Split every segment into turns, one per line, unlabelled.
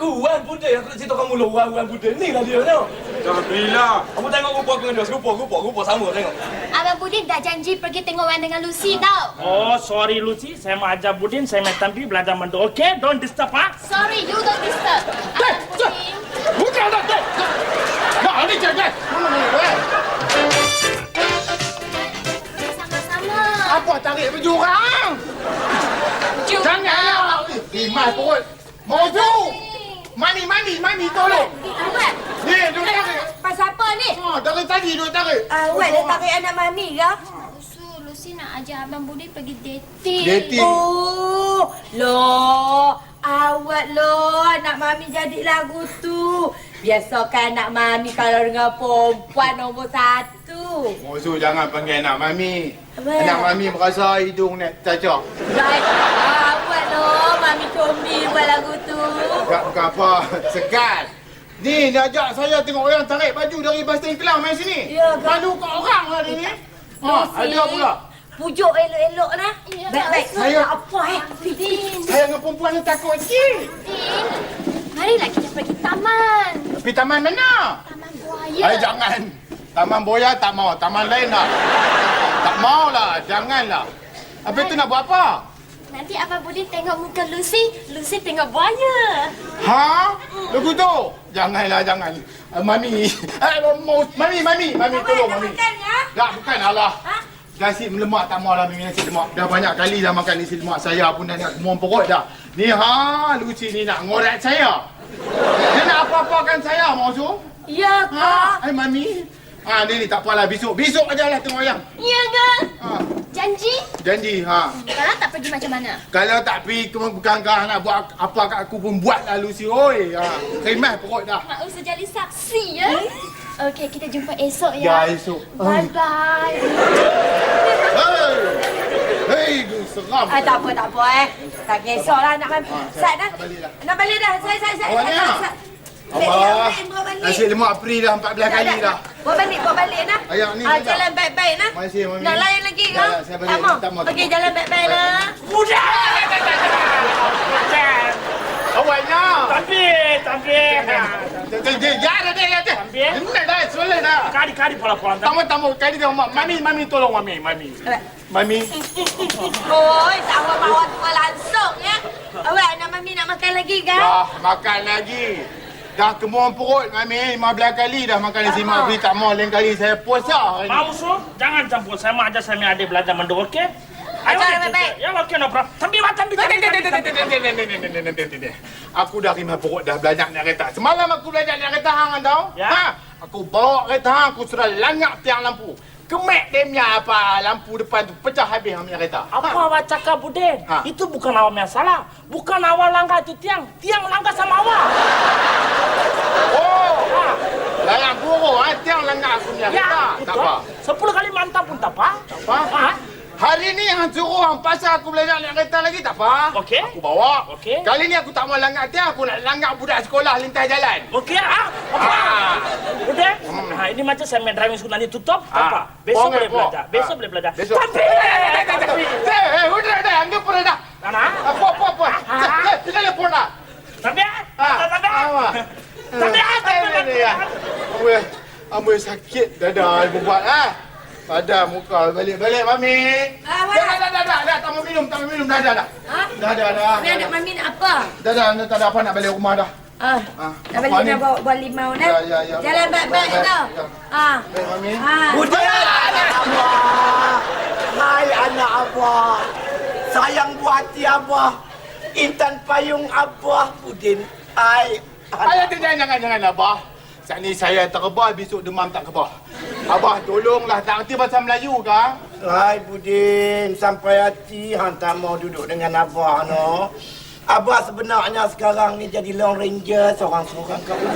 aku Wan Buda yang aku nak cerita kamu Wan Wan Buda ni lah dia.
Jangan berilah.
Kamu tengok rupa aku dengan dia serupa rupa rupa sama tengok.
Abang Budin dah janji pergi tengok Wan dengan Lucy tau.
Oh, sorry Lucy. Saya mau ajar Budin, saya mau tampi belajar mando. Okay, don't disturb, ha?
Sorry, you don't disturb. Abang Budin.
Bukan dah. dah. Mak, ni jangan.
Sama-sama.
Apa tarik baju orang?
Jom.
Janganlah. Rimas perut. Maju. Mani, mani, mani, tolong.
Awak,
Ni, duduk tarik.
pasal apa ni?
Ha, dari tadi duduk tarik.
Awak dah tarik anak mami ke?
Lucy, Lucy nak ajar Abang Budin pergi dating.
Dating.
Oh, loh. Awak loh, anak mami jadi lagu tu. Biasakan anak mami kalau dengan perempuan nombor satu.
Musuh jangan panggil anak mami.
Apa?
Anak mami merasa hidung nak cacak.
Right. Awak loh, mami combi buat lagu tu.
Tak bukan apa. Segan. Ni, dia ajak saya tengok orang tarik baju dari Basting Kelang main sini.
Ya?
Malu kat orang hari ni. Ha, ada pula.
Pujuk elok-elok nah.
Ya,
Baik-baik.
Saya-
Tak apa eh.
Budin,
Saya dengan perempuan ni takut sikit.
Budin. Marilah kita pergi taman.
Tapi taman mana?
Taman
Ya.
buaya.
Ay, jangan. Taman Boya tak mau. Taman lain lah. Tak mau lah. Janganlah. Habis tu nak buat apa?
Nanti Abang Budin tengok muka Lucy, Lucy tengok buaya.
Ha? Lagu tu? Janganlah, jangan. Uh, mami. Eh, mau. Mami, mami. Mami,
Awak
tolong Mami.
makan ya?
Tak, bukan Allah.
Ha?
Nasi lemak tak mau lah Mimi nasi lemak. Dah banyak kali dah makan nasi lemak. Saya pun dah nak kemuang perut dah. Ni ha, Lucy ni nak ngorat saya. Dia nak apa-apakan saya, mau su?
Ya,
Ha?
Kak.
Hai, Mami. Ha, ni ni tak apalah. Besok. Besok aja lah tengok ayam.
Ya ke?
Ha.
Janji?
Janji, ha.
Kalau tak pergi macam mana?
Kalau tak pergi ke bukan kau nak buat apa kat aku pun buat lah Lucy. Oi, ha. Khidmat perut dah.
Mak usah jadi saksi ya. Okey, kita jumpa esok
Ya,
ya.
esok.
Bye bye.
Hei. Seram.
Ah, tak apa, tak apa eh. Tak kisahlah nak mami.
Ah,
Sat dah.
balik dah.
Nak balik dah. Saya, saya, saya.
Awak ah? Allah. Nasi lemak free dah 14 kali dah.
Bawa balik, bawa balik nah.
Ayah, ni
Ah, jalan baik-baik nah.
Masih, Mami.
Nak layan lagi ke?
Saya balik.
Tak mau. Okey, jalan baik-baik nah.
Muda!
Awaknya.
Tapi, tapi.
Jangan ada ya.
Ambil.
Ini dah sulit dah.
Kari, kari pola-pola.
Tamu tamu kali dia mak mami mami tolong mami mami. Mami.
Oi, tak mau bawa tu langsung ya. Awak nak mami nak makan lagi ke?
Dah makan lagi. Dah kemuang perut mami 15 kali dah makan nasi mak beri tak mau lain kali saya puasa hari ni.
Mau su, jangan campur. Saya mau ajar saya punya adik belajar mando, okay? Ayo,
Ajar baik-baik.
Ya, okay, no problem. Tampi, mak, tampi, tampi, tampi, tampi.
Aku dah rimah perut dah belajar naik kereta. Semalam aku belajar naik kereta hang tahu?
Ya.
Ha? Aku bawa kereta hang aku sudah langak tiang lampu. Kemek dia punya apa lampu depan tu pecah habis punya kereta.
Apa awak cakap, Budin?
Ha.
Itu bukan awak yang salah. Bukan awak langgar itu tiang. Tiang langgar sama awak.
Oh,
Ha.
layak buruk ha tiang langak aku punya kereta.
Ya,
Tak
betul.
apa.
Sepuluh kali mantap pun tak apa.
apa?
Ha?
Hari ni hang suruh hang pasal aku belajar naik kereta lagi tak apa.
Okey.
Aku bawa.
Okey.
Kali ni aku tak mau langgar tiang, aku nak langgar budak sekolah lintas jalan.
Okey, ah? Apa?
Ah.
Udah? Nah, ini macam saya main driving school nanti tutup, tak apa.
Ah.
Besok
Boleh,
belajar. Besok
Ah.
boleh belajar.
Besok.
Tapi, tapi.
Eh, eh, udah dah, anggap pun dah.
Nana?
Apa apa apa. Eh, Kita lepon dah.
Tapi,
Ah,
tapi.
apa?
Tapi,
Eh,
tapi.
ya. Sakit dada ibu buat ah. Pada muka balik-balik mami.
Ah,
Dah dah dah dah dah, dah tak mau minum, tak mau minum dah dah dah.
Ha?
Dah dah dah.
Mami anak mami nak apa?
Dah dah, dah tak ada apa nak balik rumah dah.
Ah.
Ah,
Nak
apa
balik nak bawa, bawa limau nah.
Ya, ya, ya.
Jalan baik-baik
Baik,
tau.
ya.
Ah.
Baik mami.
Ah.
Budak anak abah. Hai anak abah. Sayang buah hati abah. Intan payung abah. Budin. Hai.
Ayah tu jangan jangan jangan abah. Saat ni saya terkebal, besok demam tak kebal. Abah tolonglah, tak erti bahasa Melayu kah?
Hai Budin. Sampai hati. Han tak mau duduk dengan abah no. Abah sebenarnya sekarang ni jadi Lone Ranger seorang-seorang rumah.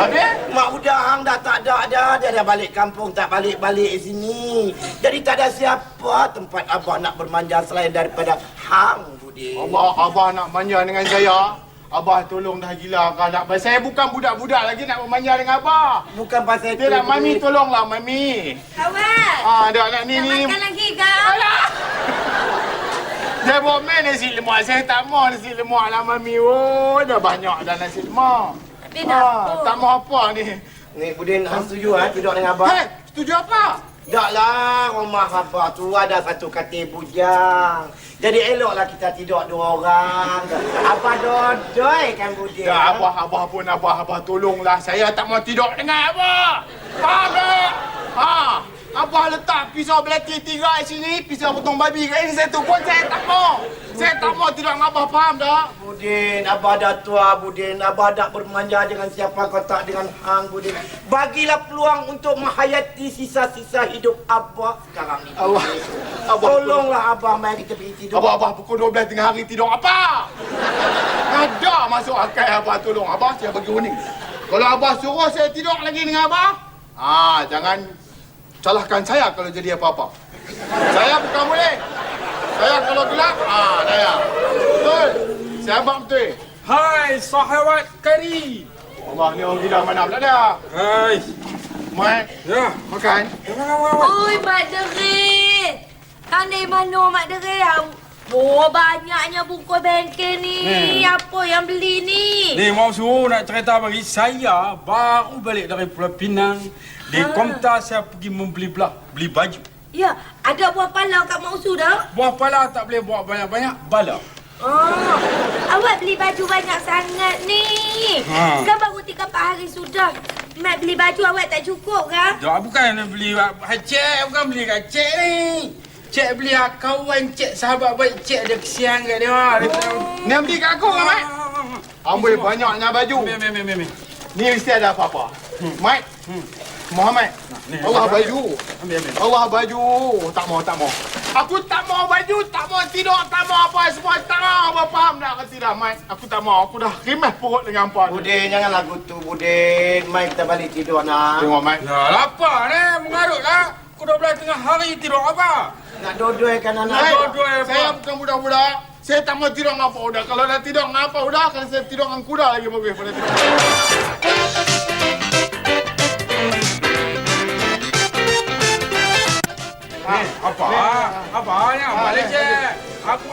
Habis?
Mak udah hang dah tak ada dah. Dia dah balik kampung tak balik-balik sini. Jadi tak ada siapa tempat abah nak bermanja selain daripada hang Budin.
Allah, abah nak manja dengan saya. Abah tolong dah gila kau nak Saya bukan budak-budak lagi nak bermanja dengan Abah
Bukan pasal
Dia nak Mami tolonglah Mami
Kawan.
Ah, dah nak ni
Nak
ni
makan lagi kau?
Dia bawa main nasi lemak Saya tak mau nasi lemak lah Mami Oh dah banyak dah nasi lemak
nak
Ah,
apa?
Tak mau apa ni
Ni Budin hang setuju ha tidur dengan abah.
Hei setuju apa?
Tak lah, rumah abah tu ada satu katil bujang. Jadi eloklah kita tidur dua orang. Abah dodoi kan Budin.
Ya Abah Abah pun Abah Abah tolonglah Saya tak mau tidur dengan Abah Faham tak? Ha Abah letak pisau belati tiga di sini Pisau potong babi kat sini satu pun saya tak mau Saya tak mau dengan Abah Faham tak?
Budin, Abah dah tua Budin. Abah dah bermanja dengan siapa kau tak dengan hang Budin. Bagilah peluang untuk menghayati sisa-sisa hidup Abah sekarang ni.
Allah Abah
Tolonglah Abah mari kita pergi tidur.
Abah, Abah pukul 12 tengah hari tidur apa? Ada masuk akal Abah tolong. Abah saya bagi warning. Kalau Abah suruh saya tidur lagi dengan Abah, ah jangan salahkan saya kalau jadi apa-apa. Saya bukan boleh. Saya kalau gelap, ah saya. Betul. Saya abang betul.
Hai sahabat kari.
Allah ni orang gila mana pula dia?
Hai.
Mat,
Ya.
makan.
Oi, Mak Derit. Kang dari mana Mak Derit? Oh, banyaknya buku bengkel ni.
Ni.
Apa yang beli ni?
Ni mau suruh nak cerita bagi saya baru balik dari Pulau Pinang. Di
Ah.
Komta saya pergi membeli belah, beli baju.
Ya, ada buah pala kat Mak Usu dah.
Buah pala tak boleh buat banyak-banyak, bala.
Oh, awak beli baju banyak sangat ni.
Ha.
Kan baru tiga empat hari sudah. Mak beli baju awak tak cukup kan?
Tak bukan nak beli ha, cek, bukan beli kat cek ni. Cek beli ha, kawan cek sahabat baik cek ada kesian kat dia. Dia
Oh. Ni yang beli kat aku kan, Mat? Amboi banyaknya baju.
Meh, meh, meh, meh, meh.
Ni mesti ada apa-apa. Mat, Muhammad,
ni,
Allah
ambil,
baju.
Ambil, ambil.
Allah baju. Tak mau, tak mau. Aku tak mau baju, tak mau tidur, tak mau apa semua. Tak mau. Apa faham tak ke tidak, Mat? Aku tak mau. Aku dah rimas perut dengan apa.
Budin, jangan lagu tu Budin. Mari kita balik tidur nak.
Tengok, Mat.
Ya, lapar ni. Mengarut lah. Aku dah belah tengah hari tidur apa?
Nak dodoi-kan anak.
Mat,
dua-dua apa?
saya bukan budak-budak. Saya tak mau tidur dengan apa udah. Kalau dah tidur dengan apa udah, kan saya tidur dengan kuda lagi bagus pada tidur.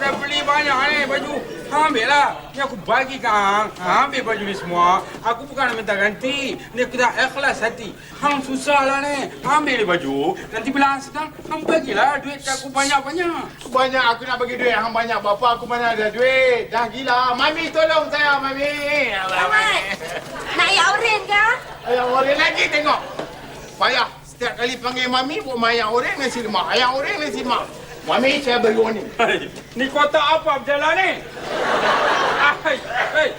Dah beli banyak ni baju. Ha, ambil lah. Ni aku bagi kang. Ha, ambil baju ni semua. Aku bukan nak minta ganti. Ni aku dah ikhlas hati. Hang susah lah ni. Ha, ambil ni baju. Nanti bila hang sedang, hang bagilah duit aku banyak-banyak.
Banyak aku nak bagi duit. Hang banyak. Bapa aku mana ada duit. Dah gila. Mami tolong saya, Mami.
Awak nak air oren kan?
Ayam oreng lagi tengok. Payah. Setiap kali panggil Mami, buat ayam oreng nasi lemak. Ayam oreng nasi lemak. Mami, saya warning.
Hai, ni kotak apa berjalan ni? Hai, hey.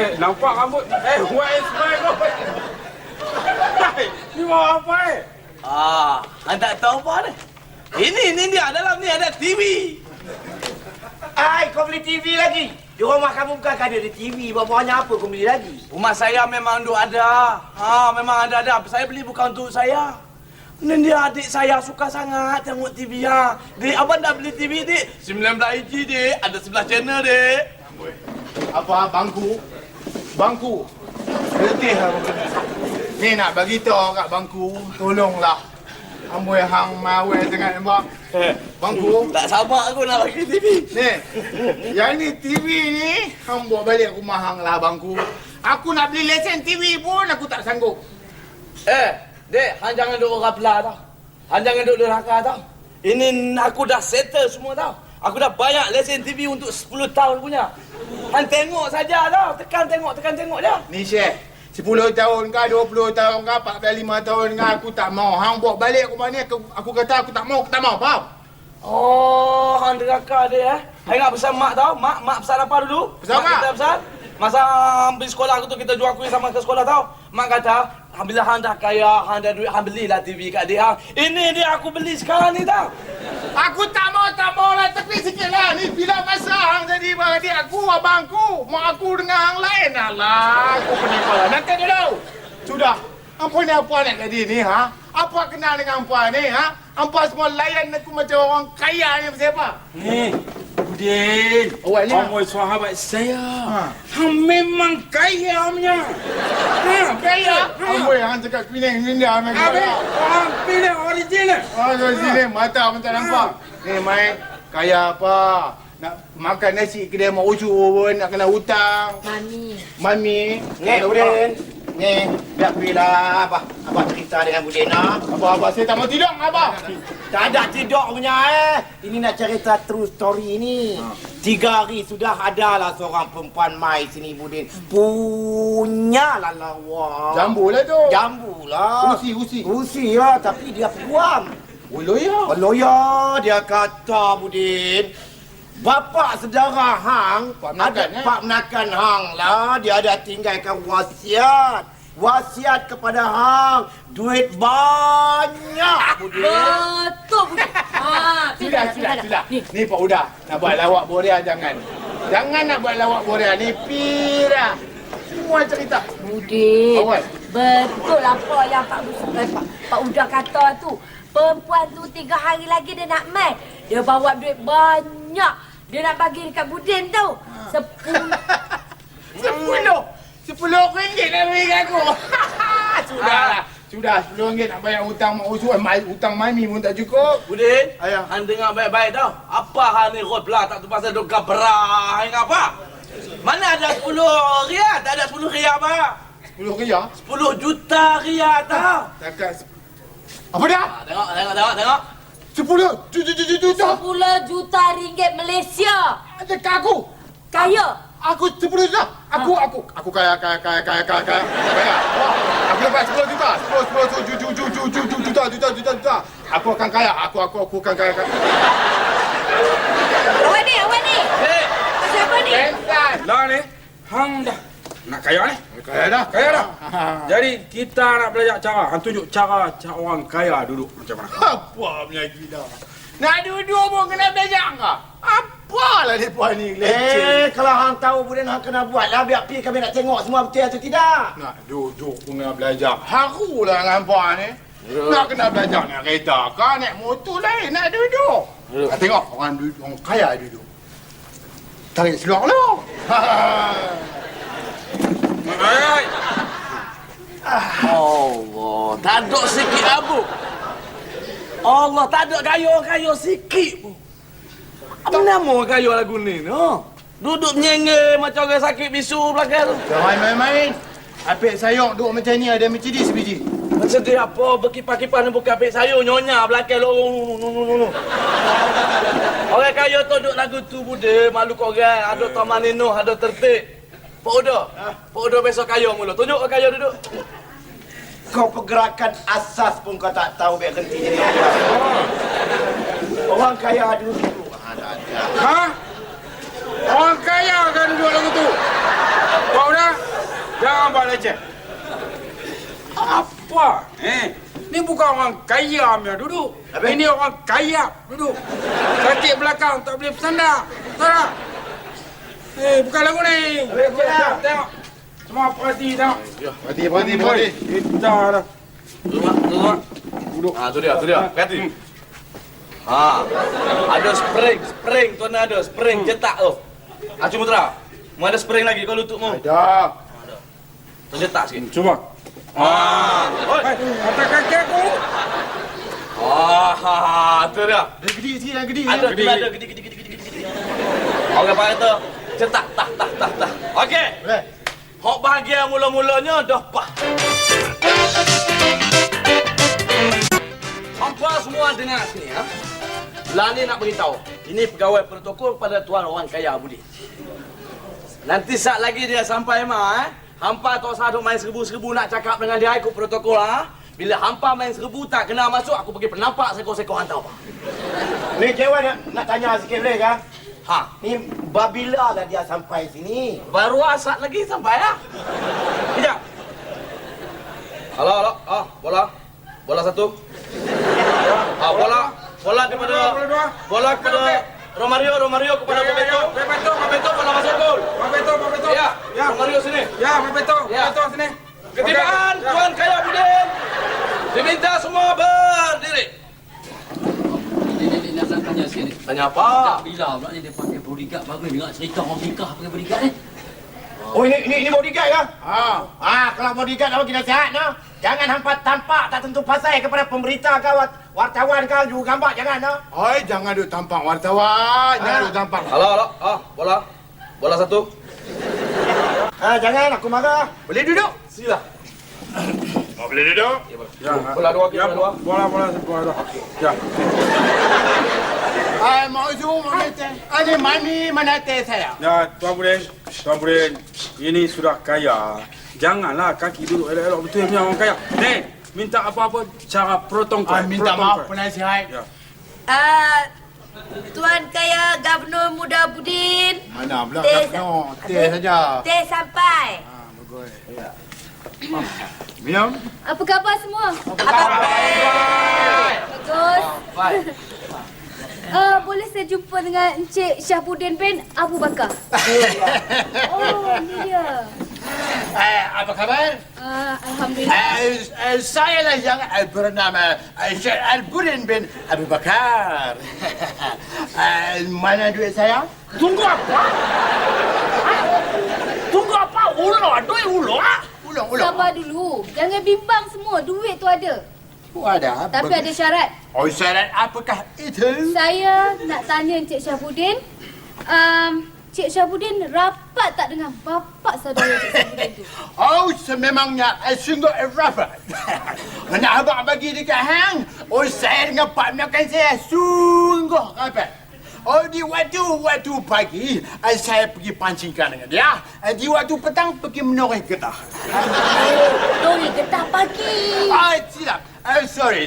Eh, nampak rambut? Eh, where is my boy? Hai, ni mau apa eh?
Ah, anda tak tahu apa ni? Ini, ini dia dalam ni ada TV.
Ai, kau beli TV lagi? Di rumah kamu bukan ada ada TV. Bawa-bawanya apa kau beli lagi?
Rumah saya memang duk ada. Ha, memang ada ada. Saya beli bukan untuk saya. Ini dia adik saya suka sangat tengok TV ya. Dik, abang dah beli TV, Dik. 19 inci, Dik. Ada 11 channel, Dik.
Apa bangku? Bangku. Letih lah. Ni nak bagi tahu kat bangku, tolonglah. Amboi hang mawai sangat nampak. Bangku.
Tak sabar aku nak bagi TV.
Ni. Yang ni TV ni hang bawa balik rumah hang lah bangku. Aku nak beli lesen TV pun aku tak sanggup.
Eh, Dek, hang jangan duk orang pelah tau. Hang jangan duk durhaka tau. Ini aku dah settle semua tau. Aku dah banyak lesen TV untuk 10 tahun punya. Hang tengok saja tau. Tekan tengok, tekan tengok je.
Ni Syekh, 10 tahun ke, 20 tahun ke, 45 tahun ke, aku tak mau. Hang bawa balik rumah ni, aku, aku kata aku tak mau, aku tak mau, faham?
Oh, hang deraka dia eh. Hang ingat pesan mak tau? Mak, mak pesan apa dulu?
Pesan mak?
kita pesan. Masa pergi sekolah aku tu kita jual kuih sama ke sekolah tau. Mak kata, bila hang dah kaya, hang dah duit, hang belilah TV kat dia. Ini dia aku beli sekarang ni tau.
Aku tak mau, tak mau lah, tepi sikit lah. Ni bila masa hang jadi beradik aku, abangku. Mak aku dengan hang lain. Alah, aku pening kepala. Nanti dulu. Sudah. Apa ni apa nak jadi ni, ha? Apa kenal dengan apa ni, ha? Apa semua layan aku macam orang kaya ni, pasal apa?
Ni, Budin.
Awak ni?
Kamu sahabat saya. Hang memang kaya punya. Ha, kaya. Ha.
Amboi, hang cakap Penang India memang
Habis,
kaya.
orang pilih original.
Ah, dari sini mata pun tak nampak. Ni Mai, kaya apa? Nak makan nasi kedai mak ucu pun nak kena hutang.
Mami.
Mami,
Ni, Budin. Ni, biar bila Abah. Abah cerita dengan Budin, ha?
Abah, abah saya tak mau tidur, abah.
Tak ada tidur punya eh. Ini nak cerita true story ni. Tiga hari sudah ada lah seorang perempuan mai sini Budin. Punya lah lawa.
Jambu lah tu.
Jambu lah.
Usi, usi.
Usi lah tapi dia peguam.
Ulu ya.
Kalau ya dia kata Budin. Bapa saudara hang
Pak menakan,
ada
eh?
pak menakan hang lah dia ada tinggalkan wasiat wasiat kepada hang duit banyak Budin
Betul Budin. Ha,
Sudah, sudah, sudah. Ni Pak Uda, nak buat lawak borea jangan. Jangan nak buat lawak borea ni pira. Semua cerita.
Budin.
Awal.
Betul apa yang Pak Busu, eh, Pak, Pak Uda kata tu. Perempuan tu tiga hari lagi dia nak mai. Dia bawa duit banyak. Dia nak bagi dekat Budin tu. Sepuluh.
Sepuluh. Sepuluh ringgit nak bagi kat aku. Sudah lah. Sudah, sepuluh ringgit nak bayar hutang mak usul. Mai, hutang mami pun tak cukup.
Budin,
Ayah.
hang dengar baik-baik tau. Apa hal ni rot belah tak tu pasal duk gabrah hang apa? Mana ada 10 riyal? Tak ada 10 riyal apa?
Sepuluh ria.
10 juta riyal tau.
Takkan. se- Apa dah?
Ha, tengok, tengok, tengok, tengok.
Sepuluh. Tujuh, tujuh, tujuh.
Sepuluh juta ringgit Malaysia.
Ada kat aku.
Kaya.
Aku sepuluh juta. Aku, aku, aku kaya, kaya, kaya, kaya, kaya, kaya. Kaya. Aku dapat sepuluh juta. Sepuluh, sepuluh, tujuh, tujuh, tujuh, tujuh, tujuh, juta, juta, juta, juta. Aku akan kaya. Aku, aku, aku akan kaya, kaya.
Awak ni, awak ni.
Hei,
Siapa ni?
Lah ni, hang dah nak kaya ni.
Kaya dah.
Kaya dah. Jadi kita nak belajar cara, hang tunjuk cara cara orang kaya duduk macam mana.
Apa punya gila. Nak duduk pun kena belajar ke? Apalah dia puan ni leceh.
Eh, kalau hang tahu Budin hang kena buat lah biar pi kami nak tengok semua betul atau tidak.
Nak duduk pun kena belajar. Harulah puan ni. Nak kena belajar naik kereta ke, naik motor lain, nak duduk. Nak tengok orang duduk, orang kaya duduk. Tarik seluar lu.
Allah, tak ada sikit abu. Allah, tak ada gaya-gaya sikit pun. Apa nama gaya lagu ni, no? Duduk menyengge macam orang sakit bisu belakang tu.
Jangan main-main. Apik sayur duduk macam ni ada Mercedes sebiji.
Macam dia apa, berkipas-kipas ni bukan apik sayur, nyonya belakang lorong. nu, nu, nu, nu, nu. Orang kaya tu duduk lagu tu bude, malu korang. Ada taman nino, ada tertib. Pak Uda, Pak Uda besok kaya mula. Tunjuk orang kaya duduk.
Kau pergerakan asas pun kau tak tahu biar henti jadi orang. Orang kaya dulu. Ada ada.
ha? Orang kaya kan duduk lagu tu. Kau dah jangan buat leceh. Apa? Eh, ni bukan orang kaya punya duduk.
Habis?
Ini orang kaya duduk. Sakit belakang tak boleh bersandar. Tak? Eh, bukan lagu ni. Tengok, tengok. Semua perhati tengok.
Berhenti, berhenti, berhenti.
Kita dah.
Duduk, duduk. Duduk. Ha, tu dia, tu dia. Hati. Ha. Ada spring, spring tu ada spring cetak tu. Ha, cuma terang. Mu ada spring lagi kau lututmu.
Ada.
Tu cetak sikit.
Cuba.
Ha. Oi.
Atas kaki aku.
Ah, ha, ha, tu dia.
Dia gede sikit, yang gede.
Ada, ada gede gede gede gede gede. Orang panggil cetak tah tah tah tah. Okey. Hok bahagia mula-mulanya dah pah. Hampa semua dengar sini ha. Lani nak beritahu. Ini pegawai protokol pada tuan orang kaya budi. Nanti saat lagi dia sampai mah eh. Hampa tak usah duk main seribu-seribu nak cakap dengan dia ikut protokol ha. Bila hampa main seribu tak kena masuk aku pergi penampak sekor-sekor hantar apa.
Ni cewek nak, nak tanya sikit boleh kah?
Ha.
Ni babila lah dia sampai sini.
Baru asat lagi sampai lah. Kejap. Halo, halo. Ah, bola. Bola satu. Ah, bola. Bola kepada
Bola
kepada Romario, Romario kepada
Ya, ya, ya.
Roberto.
Roberto.
Roberto bola masuk gol.
Pak Beto.
Ya,
Ya,
Romario sini.
Ya, Beto. Pak
Ya.
Sini.
Ketibaan.
Ya.
Tuan Kaya Budin. Diminta semua berdiri.
Ini nak tanya sikit ni.
Tanya apa?
Bila pula ni dia pakai body bodyguard bagus dengar cerita orang nikah pakai bodyguard ni.
Oh ini ini ini bodyguard ke?
Ha.
Ah, kalau bodyguard apa kita sihat no? Jangan hampa tampak tak tentu pasal kepada pemberita ke wartawan ke juga gambar jangan no.
Oi, jangan duk tampak wartawan. Jangan
Ah.
duk tampak.
Halo, halo. Ah, bola. Bola satu.
Ah, jangan aku marah.
Boleh duduk?
Sila.
Oh, boleh duduk?
Ya,
Bola dua,
ya,
bola dua.
bola, bola, bola, bola. Ya.
Ai, mau zoom menete. Ani mami menete saya.
Ya, Tuan Budin, Tuan Budin, ini sudah kaya. Janganlah kaki duduk elok-elok betul punya orang kaya. Ni, minta apa-apa cara protokol.
Ah, minta maaf penasihat.
Ya.
Ah, Tuan Kaya Gubernur Muda Budin.
Mana pula
Teh
no, teh saja.
Teh sampai.
Ha, bagus. Minum?
Apa khabar semua?
Bagus.
Uh, boleh saya jumpa dengan Encik Syahbudin bin Abu Bakar? Oh, ini dia.
Eh, apa khabar?
Uh, Alhamdulillah.
Eh, eh, saya lah yang eh, bernama eh, Syed Al-Budin bin Abu Bakar. Eh, mana duit saya?
Tunggu apa? Tunggu apa? Ulo, duit ulo. ah?
Ulang, ulang.
Sabar dulu. Jangan bimbang semua. Duit tu ada.
Oh, ada.
Tapi ada syarat.
Oh, syarat apakah itu?
Saya nak tanya Encik Syahbudin. Um, Cik Syahbudin rapat tak dengan bapa saudara Cik Syahbudin tu?
Oh, sememangnya eh, sungguh eh, rapat. Mana abang bagi dekat hang? Oh, saya dengan partner kan saya sungguh rapat. Oh, di waktu waktu pagi, eh, saya pergi pancingkan dengan dia. Di waktu petang, pergi menoreh getah.
Dori getah pagi.
Ah, silap. Uh, sorry.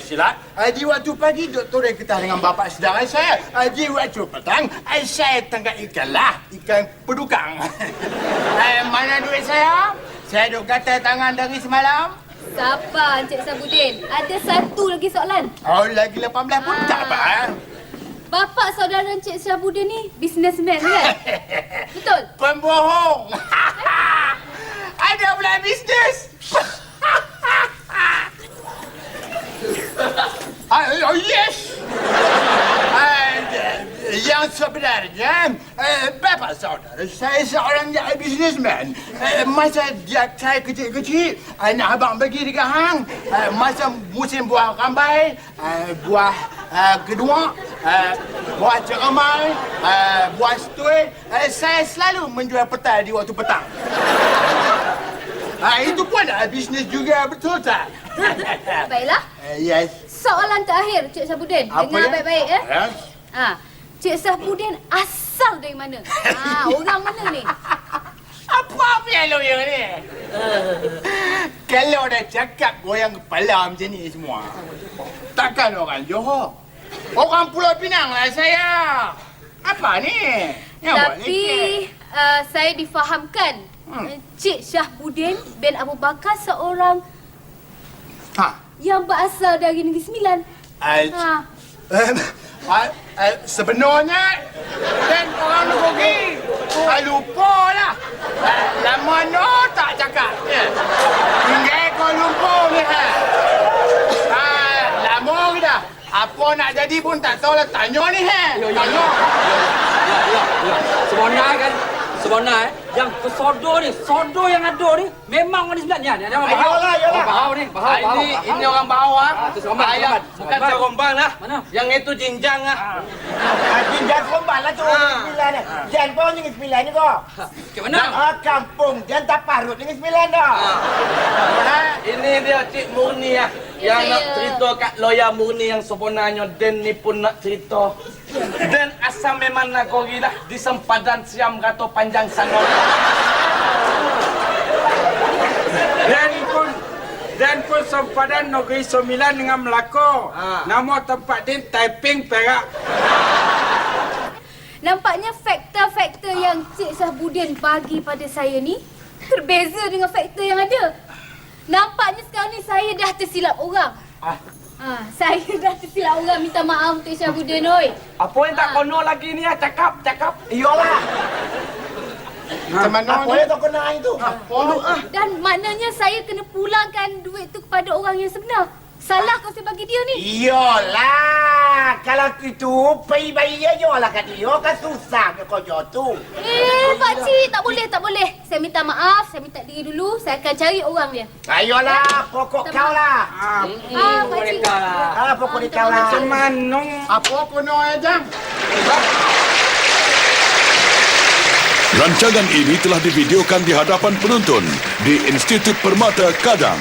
Uh, di waktu pagi, doktor yang ketah dengan bapa saudara saya. Di waktu petang, saya tangkap ikan lah. Ikan pedukang. uh, mana duit saya? Saya duk kata tangan dari semalam.
Sabar Encik Syahbudin. Ada satu lagi soalan.
Oh, lagi 18 pun
Ah.
tak apa. eh?
Bapa saudara Encik Syahbudin ni businessman kan? Betul?
Pembohong. Ada pula bisnes. Ah, oh, yes. And, uh, yang sebenarnya, uh, bapa saudara saya seorang uh, businessman. Uh, masa dia saya kecil-kecil, anak abang bagi dekat hang, uh, masa musim buah rambai, uh, buah uh, kedua, uh, buah ceramai, uh, buah setui, uh, saya selalu menjual petai di waktu petang. Ah, itu pun uh, bisnes juga, betul tak?
Baiklah.
Uh, yes.
Soalan terakhir Cik Syahbudin.
Apa
Dengar
dia?
baik-baik ya.
Yes.
Ha. Cik Syahbudin asal dari mana? Ha, orang mana ni?
Apa punya lawyer ni? Kalau dah cakap goyang kepala macam ni semua, takkan orang Johor. Orang Pulau Pinang lah saya. Apa ni? Yang buat
Tapi
ni?
uh, saya difahamkan
Hmm.
hmm. Cik Syahbudin bin Abu Bakar seorang
Ha.
yang berasal dari Negeri Sembilan.
Uh,
Ha.
uh, uh, uh, sebenarnya dan orang Nukogi uh, lupa lah lama no tak cakap ya. tinggal Kuala Lumpur ni ha. uh, lama dah apa nak jadi pun tak tahu lah tanya ni ha. tanya
Ya, ya, ya. Sebenar kan? Sebenar eh. Yang pesodo ni, sodo yang ada ni memang orang di sebelah ni. Ada orang bahau.
Ayolah, ayolah.
Orang bahau ni, bahau,
Ah,
bahau.
ini
bahau.
ini orang bawah.
Ah,
Ah, yang-
Serombang.
bukan
Serombang.
lah.
Mana?
Yang itu jinjang.
Ah, Jinjan Kombat lah tu
Ah.
Negeri Sembilan ni. Jan pun Negeri Sembilan ni kau.
Kat mana?
Ah, kampung Jan tak parut Negeri Sembilan dah.
Ah, ini dia Cik Murni.
Ya,
Yang nak cerita kat lawyer Murni yang sebenarnya Den ni pun nak cerita. Den asal memang nak kori lah. Di sempadan siam kata panjang sangat.
Dan pun dan pun sempadan Negeri Sembilan dengan Melaka.
Ha.
Nama tempat dia Taiping Perak.
Nampaknya faktor-faktor yang Cik Syahbudin bagi pada saya ni berbeza dengan faktor yang ada. Nampaknya sekarang ni saya dah tersilap orang.
Ah.
Ha, saya dah tersilap orang. Minta maaf Cik Syahbudin oi.
Apa yang tak kono lagi ni ah cakap cakap.
Iyalah.
macam mana
Apa
ni
yang tak kena itu?
oh, ah.
Dan maknanya saya kena pulangkan duit tu kepada orang yang sebenar. Salah kau saya bagi dia ni.
Iyalah. kalau itu, pergi bayi aja lah kat dia. Kan susah ke kerja tu.
Eh, pakcik, tak boleh, tak boleh. Saya minta maaf, saya minta diri dulu. Saya akan cari orang dia.
Ayolah, pokok kau lah.
Ah, pakcik.
Mereka lah.
Ah, pokok dia kau lah.
Semano.
Apa kena eh, Jang?
Rancangan ini telah divideokan di hadapan penonton di Institut Permata Kadang.